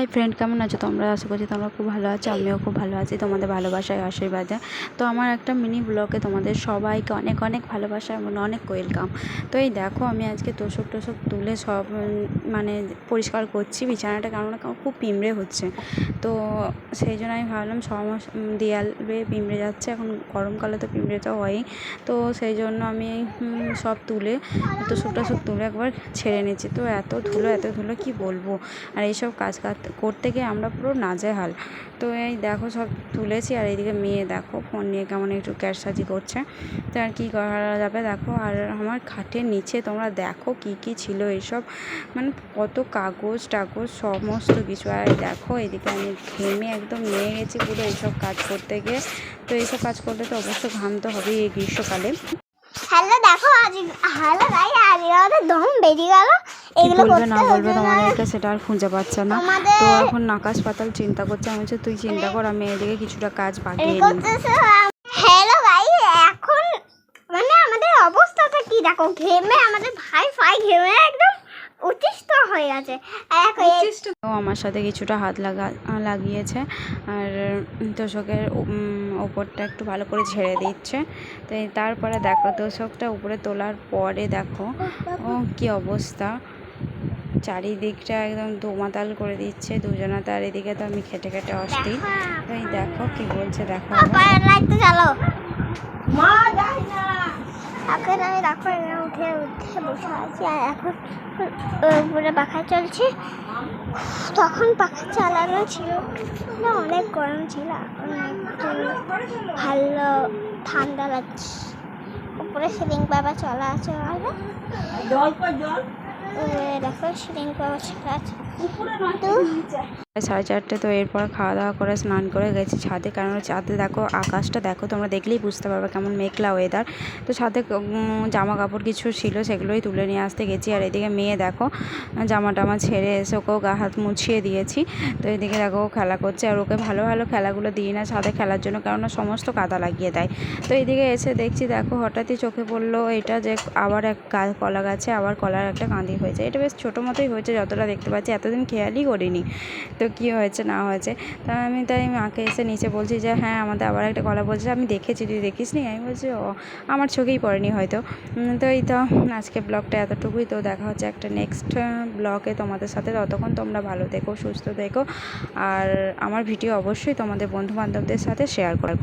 Hi friend, কেমন আছো তোমরা? আশা করছি তোমরা খুব ভালো আছো, আমিও খুব ভালো আছি, তোমাদের ভালোবাসায় আশীর্বাদে। তো আমার একটা মিনি ব্লগে তোমাদের সবাইকে অনেক অনেক ভালোবাসা এবং অনেক ওয়েলকাম তো এই দেখো, আমি আজকে তোষক টোষক তুলে সব মানে পরিষ্কার করছি বিছানাটা কেমন খুব পিঁমড়ে হচ্ছে। তো সেই জন্য আমি ভাবলাম সমস দেয়াল পিঁমড়ে যাচ্ছে, এখন গরমকালে তো পিঁমড়ে তো হয়ই। তো সেই জন্য আমি সব তুলে, তোষক টোষক তুলে একবার ছেড়ে নিচ্ছি। তো এত ধুলো এত ধুলো, কি বলব? আর এইসব কাজ করতে গিয়ে আমরা পুরো নাজেহাল। তো এই দেখো সব তুলেছি আর এইদিকে মেয়ে দেখো, ফোন নিয়ে কেমন একটু ক্যাটসাজি করছে। তো আর কী করা যাবে দেখো, আর আমার খাটের নিচে তোমরা দেখো কী কী ছিল এইসব মানে কত কাগজ টাগজ সমস্ত কিছু। আর দেখো এদিকে আমি ঘেমে একদম নিয়ে গেছি পুরো এইসব কাজ করতে গিয়ে। তো এইসব কাজ করলে তো অবশ্যই ঘাম তো হবেই এই গ্রীষ্মকালে। হ্যালো দেখো, আজ হ্যালো গাই আজ দম বেরিয়ে গেল। কি বলবে না বলবে তোমাদেরকে সেটা আর খুঁজে পাচ্ছে না। তো এখন নাকাশ পাতাল চিন্তা করছে আমি বলছি তুই চিন্তা কর আমি এদিকে কিছুটা কাজ বাগিয়ে নিই। হ্যালো গাই এখন মানে আমাদের অবস্থাটা কি? দেখো ঘেমে আমাদের ভাই ফাই ঘেমে একদম হয়ে গেছে। ও আমার সাথে কিছুটা হাত লাগা লাগিয়েছে আর তোষকের ওপরটা একটু ভালো করে ঝেড়ে দিচ্ছে। তো তারপরে দেখো তোষকটা উপরে তোলার পরে দেখো ও কি অবস্থা। চারিদিকটা একদম দোমাতাল করে দিচ্ছে দুজনা তার এদিকে তো আমি খেটে খেটে অস্থির তো এই দেখো কি বলছে দেখো এখন আমি দেখো উঠে উঠে বসে আছি আর এখন উপরে পাখা চলছে। তখন পাখা চালানো ছিল। না অনেক গরম ছিল এখন একটু ভালো ঠান্ডা লাগছে। উপরে সিলিং বাবা চলা আছে আর দেখো সিলিং বাবা চলা আছে তো সাড়ে চারটে তো এরপর খাওয়া দাওয়া করে স্নান করে গেছি ছাদে। কারণ ছাদে দেখো আকাশটা, দেখো তোমরা দেখলেই বুঝতে পারবে কেমন মেঘলা ওয়েদার তো ছাদে জামা কাপড় কিছু ছিল সেগুলোই তুলে নিয়ে আসতে গেছি। আর এদিকে মেয়ে দেখো জামা টামা ছেড়ে এসে ওকেও গা হাত মুছিয়ে দিয়েছি। তো এদিকে দেখো ও খেলা করছে। আর ওকে ভালো ভালো খেলাগুলো দিই না ছাদে খেলার জন্য, কারণ সমস্ত কাদা লাগিয়ে দেয়। তো এদিকে এসে দেখছি দেখো হঠাৎই চোখে পড়ল এটা যে আবার এক কলা গাছে আবার কলার একটা কাঁদি হয়েছে। এটা বেশ ছোটো মতোই হয়েছে, যতটা দেখতে পাচ্ছি এতদিন খেয়ালই করিনি। তো কী হয়েছে, না হয়েছে? তা আমি তাই মাকে এসে নিচে বলছি যে হ্যাঁ আমাদের আবার একটা কলা বলছে, আমি দেখেছি, তুই দেখিস নি আমি বলছি, ও, আমার চোখেই পড়েনি হয়তো। তো এই তো, আজকে ব্লগটা এতটুকুই। তো দেখা হচ্ছে একটা নেক্সট ব্লগে তোমাদের সাথে। ততক্ষণ তোমরা ভালো থেকো, সুস্থ থেকো। আর আমার ভিডিও অবশ্যই তোমাদের বন্ধু বান্ধবদের সাথে শেয়ার করে